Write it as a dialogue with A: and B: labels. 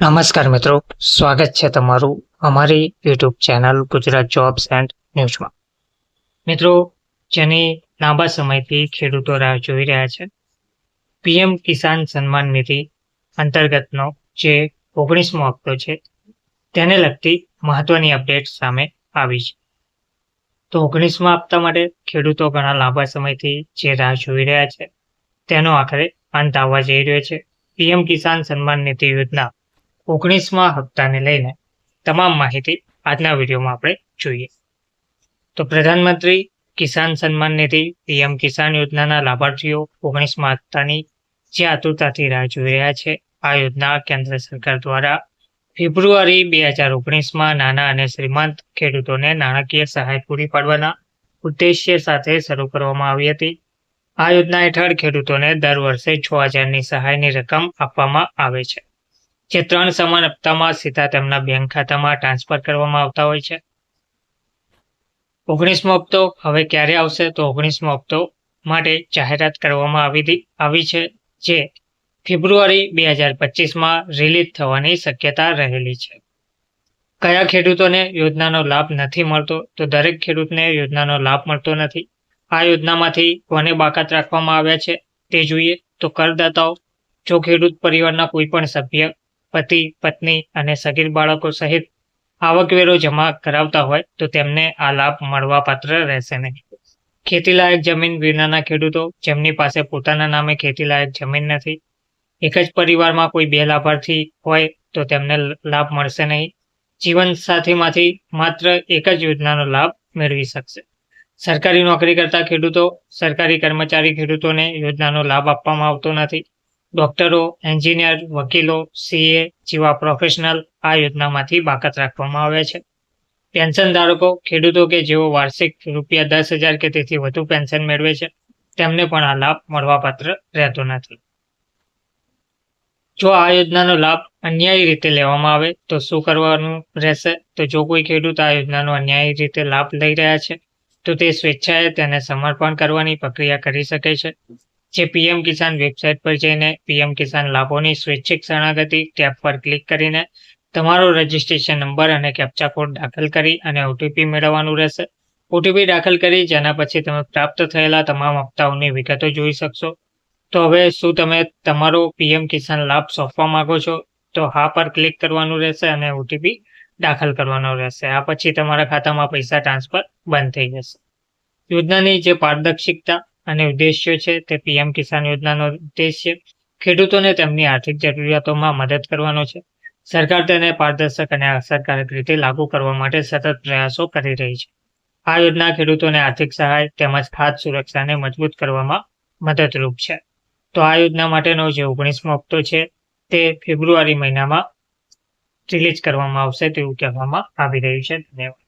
A: નમસ્કાર મિત્રો, સ્વાગત છે તમારું અમારી YouTube channel Gujarat jobs and ન્યૂઝમાં મિત્રો, જેની લાંબા સમયથી ખેડૂતો રાહ જોઈ રહ્યા છે, પીએમ કિસાન સન્માન નિધિ અંતર્ગતનો જે ઓગણીસમો હપ્તો છે, તેને લગતી મહત્વની અપડેટ સામે આવી છે. તો ઓગણીસમા હપ્તા માટે ખેડૂતો ઘણા લાંબા સમયથી જે રાહ જોઈ રહ્યા છે, તેનો આખરે અંત આવવા જઈ રહ્યો છે. પીએમ કિસાન સન્માન નિધિ યોજના ઓગણીસમાં હપ્તાને લઈને તમામ માહિતી આજના વિડીયોમાં આપણે જોઈએ. તો પ્રધાનમંત્રી કિસાન સન્માન નિધિ, પીએમ કિસાન યોજનાના લાભાર્થીઓ ઓગણીસમાં હપ્તાની જે આતુરતાથી રાહ જોઈ રહ્યા છે, આ યોજના કેન્દ્ર સરકાર દ્વારા ફેબ્રુઆરી બે હજાર ઓગણીસમાં નાના અને શ્રીમંત ખેડૂતોને નાણાકીય સહાય પૂરી પાડવાના ઉદ્દેશ્ય સાથે શરૂ કરવામાં આવી હતી. આ યોજના હેઠળ ખેડૂતોને દર વર્ષે છ હજારની સહાયની રકમ આપવામાં આવે છે. જે ત્રણ સમાન હપ્તામાં સીધા તેમના બેંક ખાતામાં ટ્રાન્સફર કરવામાં આવતા હોય છે. ઓગણીસમો હપ્તો હવે ક્યારે આવશે તો ઓગણીસમો હપ્તો માટે જાહેરાત કરવામાં આવી આવી છે જે ફેબ્રુઆરી બે હજાર પચીસમાં રિલીઝ થવાની શક્યતા રહેલી છે. કયા ખેડૂતોને યોજનાનો લાભ નથી મળતો તો દરેક ખેડૂતને યોજનાનો લાભ મળતો નથી. આ યોજનામાંથી કોને બાકાત રાખવામાં આવ્યા છે તે જોઈએ તો કરદાતાઓ, જો ખેડૂત પરિવારના કોઈ પણ સભ્ય પતિ, પત્ની અને સગીર બાળકો સહિત આવકવેરો જમા કરાવતા હોય તો તેમને આ લાભ મળવાપાત્ર રહેશે નહીં. ખેતીલાયક જમીન વિનાના ખેડૂતો જેમની પાસે પોતાના નામે ખેતીલાયક જમીન નથી, એક જ પરિવારમાં કોઈ બે લાભાર્થી હોય તો તેમને લાભ મળશે નહીં. જીવન સાથીમાંથી માત્ર એક જ યોજનાનો લાભ મેળવી શકશે. સરકારી નોકરી કરતા ખેડૂતો, સરકારી કર્મચારી ખેડૂતોને યોજનાનો લાભ આપવામાં આવતો નથી. ડોક્ટરો, એન્જિનિયર, વકીલો સીએ જેવા પ્રોફેશનલ આ યોજનામાંથી બાકાત રાખવામાં આવે છે. પેન્શન ધારકો, ખેડૂતો કે જેઓ વાર્ષિક રૂપિયા દસ હજાર કે તેથી વધુ પેન્શન મેળવે છે, તેમને પણ આ લાભ મળવાપાત્ર રહેતો નથી. જો આ યોજનાનો લાભ અન્યાયી રીતે લેવામાં આવે, તો શું કરવાનું રહેશે? તો જો કોઈ ખેડૂત આ યોજનાનો અન્યાયી રીતે લાભ લઈ રહ્યા છે, તો તે સ્વેચ્છાએ તેને સમર્પણ કરવાની પ્રક્રિયા કરી શકે છે. જે પીએમ કિસાન વેબસાઇટ પર જઈને પીએમ કિસાન લાભોની સ્વૈચ્છિક શરણાગતિ ટેબ પર ક્લિક કરીને તમારો રજિસ્ટ્રેશન નંબર અને કેપ્ચા કોડ દાખલ કરી અને ઓટીપી મેળવવાનું રહેશે. ઓટીપી દાખલ કરી, જેના પછી તમે પ્રાપ્ત થયેલા તમામ હપ્તાઓની વિગતો જોઈ શકશો. તો હવે શું તમે તમારો પીએમ કિસાન લાભ સોંપવા માંગો છો? તો હા પર ક્લિક કરવાનું રહેશે અને ઓટીપી દાખલ કરવાનો રહેશે. આ પછી તમારા ખાતામાં પૈસા ટ્રાન્સફર બંધ થઈ જશે. યોજનાની જે પારદર્શિકતા અને ઉદ્દેશ્યો છે તે પીએમ કિસાન યોજનાનો ઉદ્દેશ્ય ખેડૂતોને તેમની આર્થિક જરૂરિયાતોમાં મદદ કરવાનો છે. સરકાર તેને પારદર્શક અને અસરકારક રીતે લાગુ કરવા માટે સતત પ્રયાસો કરી રહી છે. આ યોજના ખેડૂતોને આર્થિક સહાય તેમજ ખાદ્ય સુરક્ષાને મજબૂત કરવામાં મદદરૂપ છે. તો આ યોજના માટેનો જે ઓગણીસમો હપ્તો છે તે ફેબ્રુઆરી મહિનામાં રિલીઝ કરવામાં આવશે તેવું કહેવામાં આવી રહ્યું છે. ધન્યવાદ.